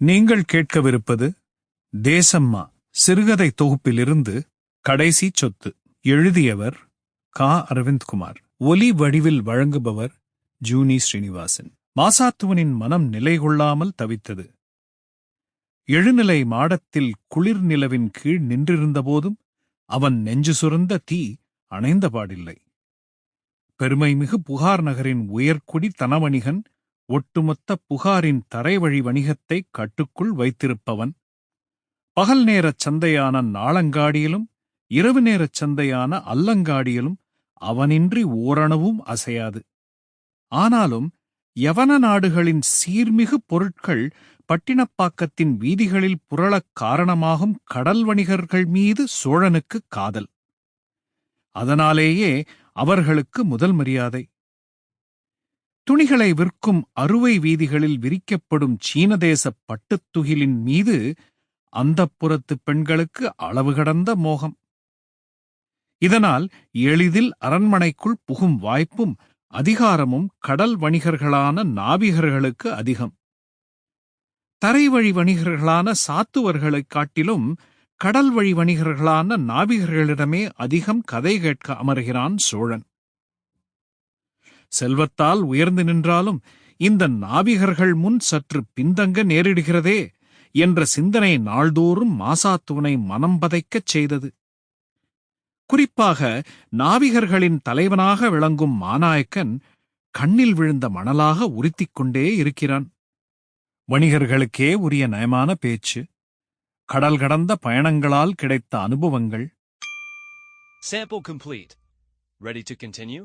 நீங்கள் கேட்கவிருப்பது தேசம்மா. சிறுகதை தொகுப்பிலிருந்து கடைசி சொத்து. எழுதியவர் கா. அரவிந்த்குமார். ஒலி வடிவில் வழங்குபவர் ஜூனி ஸ்ரீனிவாசன். மாசாத்துவனின் மனம் நிலை கொள்ளாமல் தவித்தது. எழுநிலை மாடத்தில் குளிர் நிலவின் கீழ் நின்றிருந்தபோதும் அவன் நெஞ்சு சுரந்த தீ அணைந்தபாடில்லை பெருமைமிகு புகார் நகரின் உயர்குடி தனவணிகன் ஒட்டுமொத்த புகாரின் தரைவழி வணிகத்தை கட்டுக்குள் வைத்திருப்பவன். பகல் நேரச் சந்தையான நாளங்காடியிலும் இரவு நேரச் சந்தையான அல்லங்காடியிலும் அவனின்றி ஓரணவும் அசையாது. ஆனாலும் யவன நாடுகளின் சீர்மிகு பொருட்கள் பட்டினப்பாக்கத்தின் வீதிகளில் புரளக் காரணமாகும் கடல் வணிகர்கள் மீது சோழனுக்குக் காதல். அதனாலேயே அவர்களுக்கு முதல் மரியாதை. துணிகளை விற்கும் அறுவை வீதிகளில் விரிக்கப்படும் சீனதேச பட்டுத்துகிலின் மீது அந்தப்புறத்து பெண்களுக்கு அளவு கடந்த மோகம். இதனால் எளிதில் அரண்மனைக்குள் புகும் வாய்ப்பும் அதிகாரமும் கடல் வணிகர்களான நாவிகர்களுக்கு அதிகம். தரைவழி வணிகர்களான சாத்துவர்களைக் காட்டிலும் கடல் வழி வணிகர்களான நாவிகர்களிடமே அதிகம் கதை கேட்க அமர்கிறான் சோழன். செல்வத்தால் உயர்ந்து நின்றாலும் இந்த நாவிகர்கள் முன் சற்று பின்தங்க நேரிடுகிறதே என்ற சிந்தனை நாள்தோறும் மாசாத்துவனை மனம் பதைக்கச் செய்தது குறிப்பாக நாவிகர்களின் தலைவனாக விளங்கும் மாநாயக்கன் கண்ணில் விழுந்த மணலாக உறுத்திக் கொண்டே இருக்கிறான் வணிகர்களுக்கே உரிய நயமான பேச்சு கடல் கடந்த பயணங்களால் கிடைத்த அனுபவங்கள் Sample complete. Ready to continue?